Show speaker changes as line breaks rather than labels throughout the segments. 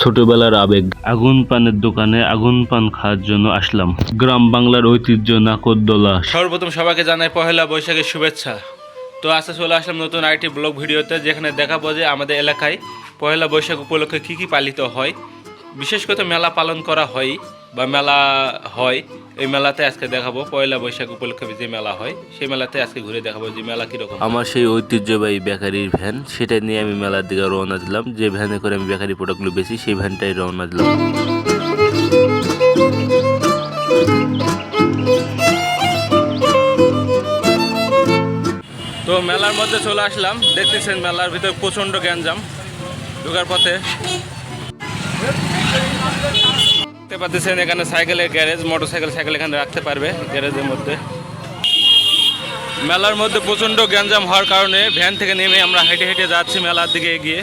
ছোটবেলার আবেগ। আগুন পানের দোকানে আগুন পান খাওয়ার জন্য আসলাম। গ্রাম বাংলার ঐতিহ্য নাকদোলা
সর্বপ্রথম সবাইকে জানাই পহেলা বৈশাখের শুভেচ্ছা। তো আজকে চলে আসলাম নতুন আরেকটি ব্লগ ভিডিওতে, যেখানে দেখাবো যে আমাদের এলাকায় পহেলা বৈশাখ উপলক্ষে কী কী পালিত হয়। বিশেষ করে মেলা পালন করা হয়। বা মেলা হয় এই মেলাতে আজকে দেখাবো। পয়লা বৈশাখ উপলক্ষে যে মেলা হয় সেই মেলাতে আজকে ঘুরে দেখাবো যে মেলা কীরকম।
আমার সেই ঐতিহ্যবাহী বেকারির ভ্যান সেটা নিয়ে আমি মেলার দিকে রওনা দিলাম। যে ভ্যানে করে আমি বেকারি প্রোডাক্টগুলো বেশি সেই ভ্যানটাই রওনা দিলাম।
তো মেলার মধ্যে চলে আসলাম। দেখতেছেন মেলার ভিতরে প্রচণ্ড গ্যাঞ্জাম ঢোকার পথে। পাচ্ছেন এখানে সাইকেলের গ্যারেজ মোটর সাইকেল সাইকেল এখানে রাখতে পারবে গ্যারেজের মধ্যে। মেলার মধ্যে প্রচণ্ড গ্যাঞ্জাম হওয়ার কারণে ভ্যান থেকে নেমে আমরা হেঁটে হেঁটে যাচ্ছি মেলার দিকে এগিয়ে।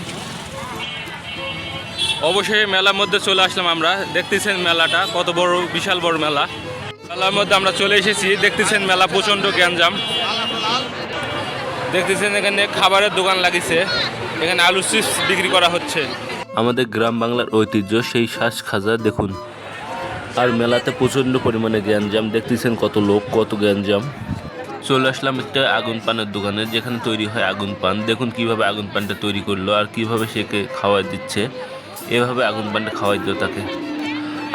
অবশ্যই মেলার মধ্যে চলে আসলাম আমরা। দেখতেছেন মেলাটা, কত বড়, বিশাল বড় মেলা। মেলার মধ্যে আমরা চলে এসেছি, দেখতেছেন মেলা প্রচণ্ড গ্যাঞ্জাম। দেখতেছেন এখানে খাবারের দোকান লাগিছে, এখানে আলু চিপস বিক্রি করা হচ্ছে।
আমাদের গ্রাম বাংলার ঐতিহ্য, সেই শ্বাস খাজা দেখুন। আর মেলাতে প্রচণ্ড পরিমাণে গ্যাঞ্জাম। দেখতেছেন কত লোক, কত গ্যাঞ্জাম। চলে আসলাম একটা আগুন পানের দোকানে, যেখানে তৈরি হয় আগুন পান। দেখুন কীভাবে আগুন পানটা তৈরি করল আর কীভাবে সেকে খাওয়াই দিচ্ছে। এভাবে আগুন পানটা খাওয়াই দিল তাকে।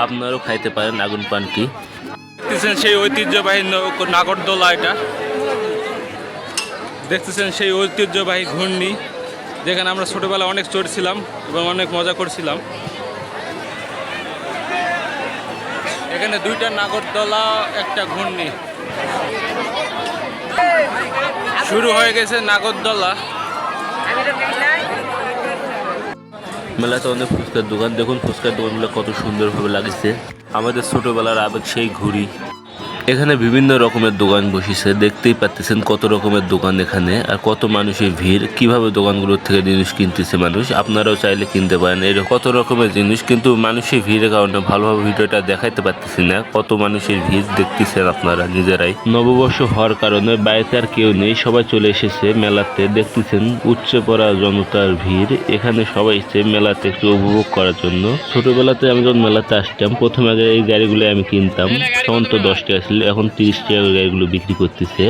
আপনারাও খাইতে পারেন আগুন পানটি
দেখতেছেন সেই ঐতিহ্যবাহী নাগরদোলা এটা। দেখতেছেন সেই ঐতিহ্যবাহী ঘূর্ণি, যেখানে আমরা ছোটবেলা অনেক চড়ছিলাম এবং অনেক মজা করছিলাম। এখানে দুইটা নাগরদোলা, একটা ঘূর্ণি। শুরু হয়ে গেছে নাগরদোলা।
মেলাতে অনেক ফুচকার দোকান। দেখুন ফুচকার দোকানগুলো কত সুন্দরভাবে লাগছে। আমাদের ছোটোবেলার আবেগ সেই ঘুড়ি। এখানে বিভিন্ন রকমের দোকান বসেছে, দেখতেই পাচ্ছেন কত রকমের দোকান এখানে আর কত মানুষের ভিড়, কীভাবে দোকানগুলোর থেকে জিনিস কিনতেছে মানুষ, আপনারাও চাইলে কিনতে পারেন এরকম কত রকমের জিনিস, কিন্তু মানুষের ভিড়ের কারণে ভালোভাবে ভিডিওটা দেখাইতে পারতেছি না, কত মানুষের ভিড় দেখতেছেন আপনারা নিজেরাই। নববর্ষ হওয়ার কারণে বাড়িতে আর কেউ নেই, সবাই চলে এসেছে মেলাতে, দেখতেছেন উচ্চে পড়া জনতার ভিড়, এখানে সবাই এসেছে মেলাতে একটু উপভোগ করার জন্য। ছোটবেলাতে আমি যখন মেলাতে আসতাম, প্রথমে আগে এই গাড়িগুলো আমি কিনতাম তখন তো দশ টাকা ছিল এখন তিরিশ টাকা গাড়িগুলো বিক্রি করতেছে।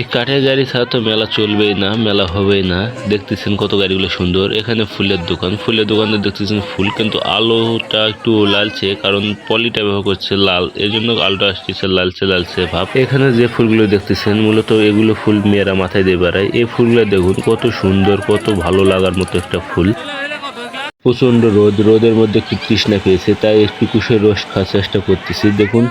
এই কাঠের গাড়ি ছাড়া তো মেলা চলবেই না, মেলা হবেই না। দেখতেছেন কত গাড়িগুলো সুন্দর। এখানে ফুলের দোকান। ফুলের দোকানে দেখতেছেন ফুল, কিন্তু আলোটা একটু লালচে, কারণ পলিটা ব্যবহার করছে লাল। এই জন্য আলোটা আসতেছে লালচে লালচে ভাব। এখানে যে ফুলগুলো দেখতেছেন, মূলত এগুলো ফুল মেয়েরা মাথায় দিয়ে বেড়ায়। এই ফুলগুলো দেখুন, কত সুন্দর, কত ভালো লাগার মতো একটা ফুল। প্রচণ্ড রোদ, রোদের মধ্যে একটু তৃষ্ণা পেয়েছে, তাই একটু কুশের রস খাওয়ার চেষ্টা করতেছি। দেখুন,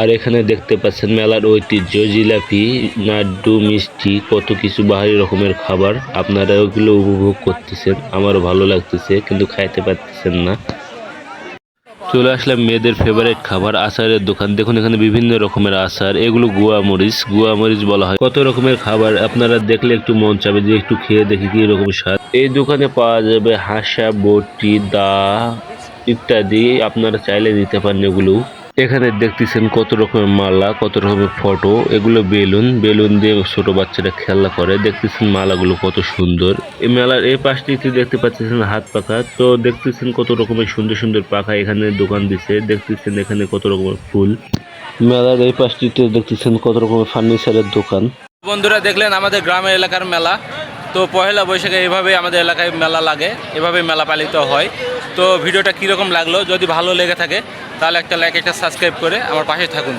আর এখানে দেখতে পাচ্ছেন মেলার ঐতিহ্য, জিলাপি, নাড্ডু, মিষ্টি, কত কিছু বাহারি রকমের খাবার। আপনারা ওগুলো উপভোগ করতেছেন, আমারও ভালো লাগতেছে, কিন্তু খাইতে পারতেছেন না। চলে আসলাম মেয়েদের ফেভারিট খাবার, আচারের দোকান। দেখুন এখানে বিভিন্ন রকমের আচার, এগুলো গুয়া মরিচ। গুয়া মরিচ বলা হয়। কত রকমের খাবার আপনারা দেখলে একটু মন চাবে যে একটু খেয়ে দেখি কি রকম স্বাদ। এই দোকানে পাওয়া যাবে হাসা, বটি, দা ইত্যাদি। আপনারা চাইলে নিতে পারেন এগুলো। এখানে দেখতেছেন কত রকমের মালা, কত রকমের ফটো এগুলো বেলুন বেলুন দিয়ে ছোট বাচ্চারা খেলা করে, দেখতেছেন মালাগুলো কত সুন্দর। এই মেলার এই পাশটিতে দেখতে পাচ্ছেন হাত পাখা, তো দেখতেছেন কত রকমের সুন্দর সুন্দর পাখা এখানে দোকান দিছে, দেখতেছেন এখানে কত রকমের ফুল। মেলার এই পাশটিতে দেখতেছেন কত রকমের ফার্নিচারের দোকান।
বন্ধুরা দেখলেন আমাদের গ্রামের এলাকার মেলা। তো পয়লা বৈশাখে এভাবে আমাদের এলাকায় মেলা লাগে এভাবে মেলা পালিত হয়। তো ভিডিওটা কীরকম লাগল, যদি ভালো লেগে থাকে, তাহলে একটা লাইক একটা সাবস্ক্রাইব করে আমার পাশে থাকুন।